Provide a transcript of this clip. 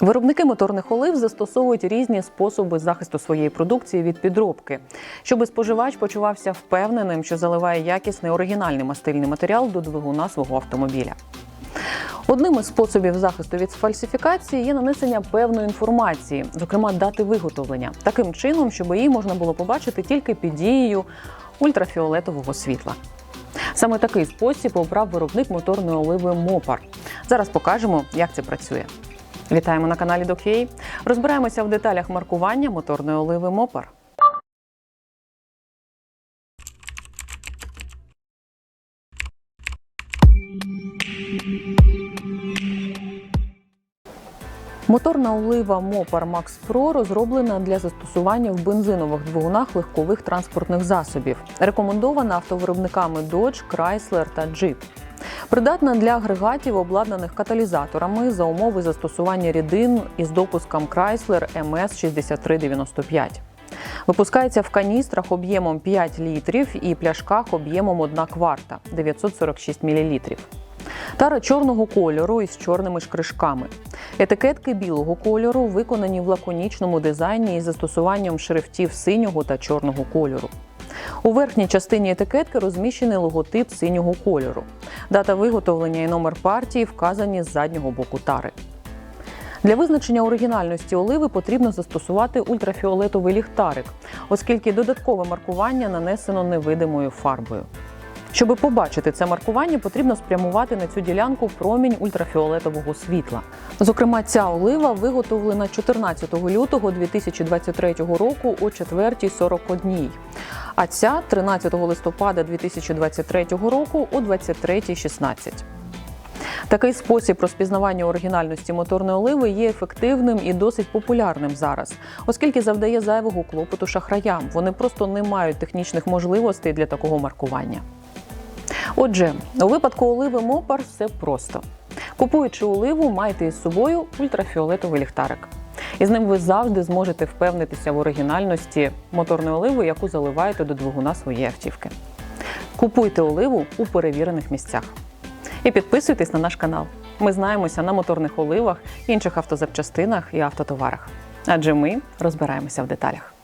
Виробники моторних олив застосовують різні способи захисту своєї продукції від підробки, щоб споживач почувався впевненим, що заливає якісний оригінальний мастильний матеріал до двигуна свого автомобіля. Одним із способів захисту від фальсифікації є нанесення певної інформації, зокрема дати виготовлення, таким чином, щоб її можна було побачити тільки під дією ультрафіолетового світла. Саме такий спосіб обрав виробник моторної оливи Мопар. Зараз покажемо, як це працює. Вітаємо на каналі DocUA. Розбираємося в деталях маркування моторної оливи Мопар. Моторна олива Мопар Max Pro розроблена для застосування в бензинових двигунах легкових транспортних засобів. Рекомендована автовиробниками Dodge, Chrysler та Jeep. Придатна для агрегатів, обладнаних каталізаторами за умови застосування рідин із допуском Chrysler MS 6395. Випускається в каністрах об'ємом 5 літрів і пляшках об'ємом 1 кварта 946 мл. Тара чорного кольору із чорними шкришками. Етикетки білого кольору виконані в лаконічному дизайні із застосуванням шрифтів синього та чорного кольору. У верхній частині етикетки розміщений логотип синього кольору. Дата виготовлення і номер партії вказані з заднього боку тари. Для визначення оригінальності оливи потрібно застосувати ультрафіолетовий ліхтарик, оскільки додаткове маркування нанесено невидимою фарбою. Щоби побачити це маркування, потрібно спрямувати на цю ділянку промінь ультрафіолетового світла. Зокрема, ця олива виготовлена 14 лютого 2023 року о 4.41, а ця 13 листопада 2023 року о 23.16. Такий спосіб розпізнавання оригінальності моторної оливи є ефективним і досить популярним зараз, оскільки завдає зайвого клопоту шахраям. Вони просто не мають технічних можливостей для такого маркування. Отже, у випадку оливи Мопар все просто. Купуючи оливу, майте із собою ультрафіолетовий ліхтарик. І з ним ви завжди зможете впевнитися в оригінальності моторної оливи, яку заливаєте до двигуна своєї автівки. Купуйте оливу у перевірених місцях. І підписуйтесь на наш канал. Ми знаємося на моторних оливах, інших автозапчастинах і автотоварах. Адже ми розбираємося в деталях.